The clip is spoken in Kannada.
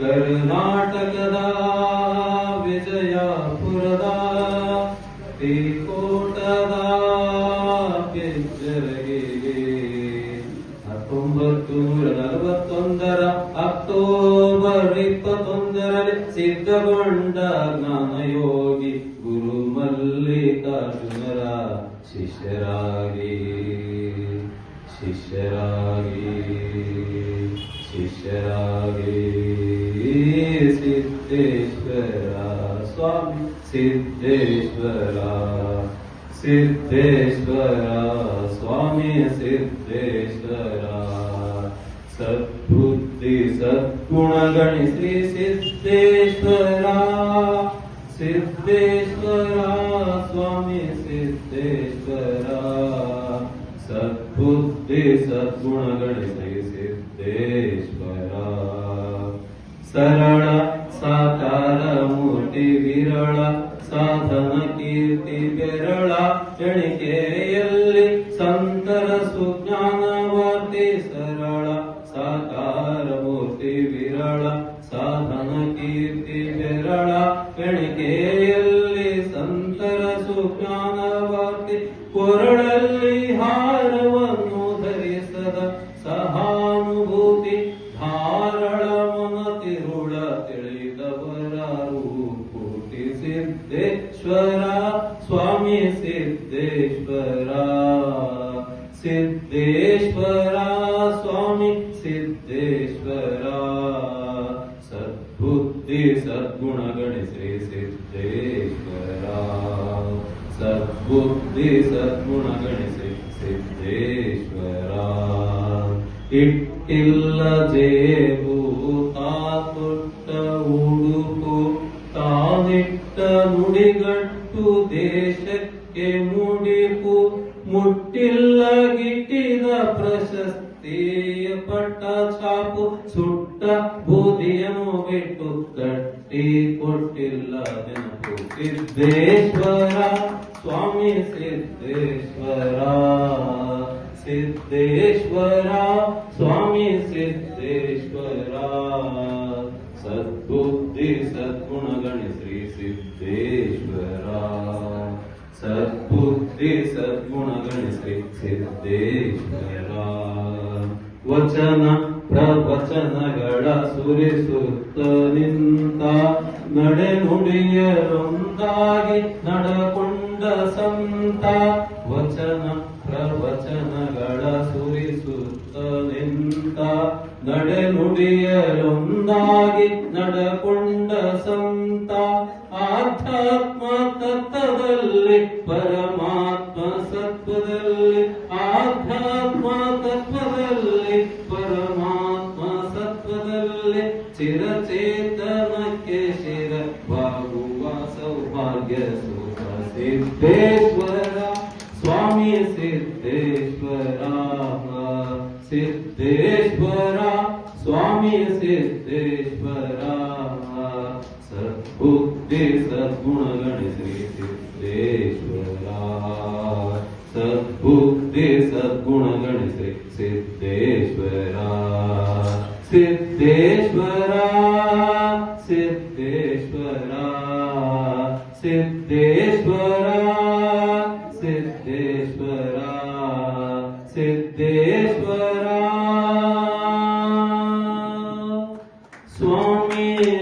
ಕರ್ನಾಟಕದ ವಿಜಯಪುರದ ತೀಕೋಟದ ಕೆಚ್ಚರಗೆ ಹತ್ತೊಂಬತ್ತು ನೂರ ನಲವತ್ತೊಂದರ ಅಕ್ಟೋಬರ್ ಇಪ್ಪತ್ತೊಂದರಲ್ಲಿ ಸಿದ್ಧಗೊಂಡ ಜ್ಞಾನಯೋಗಿ ಗುರು ಮಲ್ಲಿಕಾರ್ಜುನರ ಶಿಷ್ಯರಾಗಿ. ಶಿಷ್ಯರಾಗಿ. ಶಿಷ್ಯರಾಗಿ. सिद्धेश्वरा स्वामी, सिद्धेश्वरा सिद्धेश्वरा स्वामी, सिद्धेश्वरा। सद्बुद्धि, सद्गुणगण, श्री सिद्धेश्वरा। सिद्धेश्वरा स्वामी, सिद्धेश्वरा। सद्बुद्धि, सद्गुणगण, श्री ಸರಳ ಸಾಕಾರ ಮೂರ್ತಿ ವಿರಳ, ಸಾಧನ ಕೀರ್ತಿ ಬೆರಳ, ಎಣಿಕೆಯಲ್ಲಿ ಸಂತರ ಸುಜ್ಞಾನ ಸುಜ್ಞಾನವಾರ್ತಿ ಸರಳ ಸಾಕಾರ ಮೂರ್ತಿ ವಿರಳ, ಸಾಧನ ಕೀರ್ತಿ ಬೆರಳ, ಎಣಿಕೆಯಲ್ಲಿ ಸಂತರ ಸುಜ್ಞಾನವಾರ್ತಿ, ಕೊರಳಲ್ಲಿ ಹಾರವನ್ನು ಧರಿಸದ ಸಹಾನುಭೂತಿ ಸಿದ್ದೇಶ್ವರ ಸ್ವಾಮಿ ಸಿದ್ದೇಶ್ವರ ಸಿದ್ದೇಶ್ವರ ಸ್ವಾಮಿ ಸಿದ್ದೇಶ್ವರ ಸದ್ಬುದ್ಧಿ ಸದ್ಗುಣಗಣಿ ಶ್ರೀ ಸಿದ್ದೇಶ್ವರ ಸದ್ಬುದ್ಧಿ ಸದ್ಗುಣಗಣಿ ಶ್ರೀ ಸಿದ್ದೇಶ್ವರ ಇಟ್ಟಿಲ್ಲ ಜೇಬು ನುಡಿಗಟ್ಟು ದೇಶಕ್ಕೆ ಮುಡಿಪು ಮುಟ್ಟಿಲ್ಲ ಗಿಟ್ಟಿದ ಪ್ರಶಸ್ತಿಯ ಪಟ್ಟ ಚಾಪು ಸುಟ್ಟ ಬೂದಿಯನ್ನು ಬಿಟ್ಟು ಕಟ್ಟಿ ಕೊಟ್ಟಿಲ್ಲ ನೆನಪು ಸಿದ್ದೇಶ್ವರ, ಸ್ವಾಮಿ ಸಿದ್ದೇಶ್ವರ. ಸಿದ್ದೇಶ್ವರ, ಸ್ವಾಮಿ ಸಿದ್ದೇಶ್ವರ. ಸದ್ಬುದ್ಧಿ ಸದ್ಗುಣಗಣಿ ಶ್ರೀ ಸಿದ್ದೇಶ್ವರ ಸದ್ಬುದ್ಧಿ ಸದ್ಗುಣಗಣಿ ಶ್ರೀ ಸಿದ್ದೇಶ್ವರ ವಚನ ಪ್ರವಚನಗಳ ಸುರಿಸುತ್ತ ನಿಂತ ನಡೆ ನುಡಿಯರೊಂದಾಗಿ ನಡಕೊಂಡ ಸಂತ. ವಚನ ಪ್ರವಚನಗಳ ನಡೆ ನುಡಿಯರೊಂದಾಗಿ ನಡಕೊಂಡ ಸಂತ ಆಧ್ಯಾತ್ಮ ತತ್ವದಲ್ಲಿ ಪರಮಾತ್ಮ ಸತ್ವದಲ್ಲಿ ಆಧ್ಯಾತ್ಮ ತತ್ವದಲ್ಲಿ ಪರಮಾತ್ಮ ಸತ್ವದಲ್ಲಿ ಚಿರಚೇತನಕ್ಕೆ ಶಿರವಾಗುವ ಸೌಭಾಗ್ಯ ಸುಖ ಸಿದ್ದೇಶ್ವರ ಸ್ವಾಮಿ ಸಿದ್ದೇಶ್ವರ ಸಿದ್ದೇಶ್ವರ स्वामी सिद्धेश्वरा, सद्बुद्धि, सद्गुण गण श्री सिद्धेश्वरा, सद्बुद्धि, सद्गुण गण श्री सिद्धेश्वरा। सिद्धेश्वरा सिद्धेश्वरा सिद्धेश्वरा सिद्धेश्वरा सिद्धेश्वरा Swami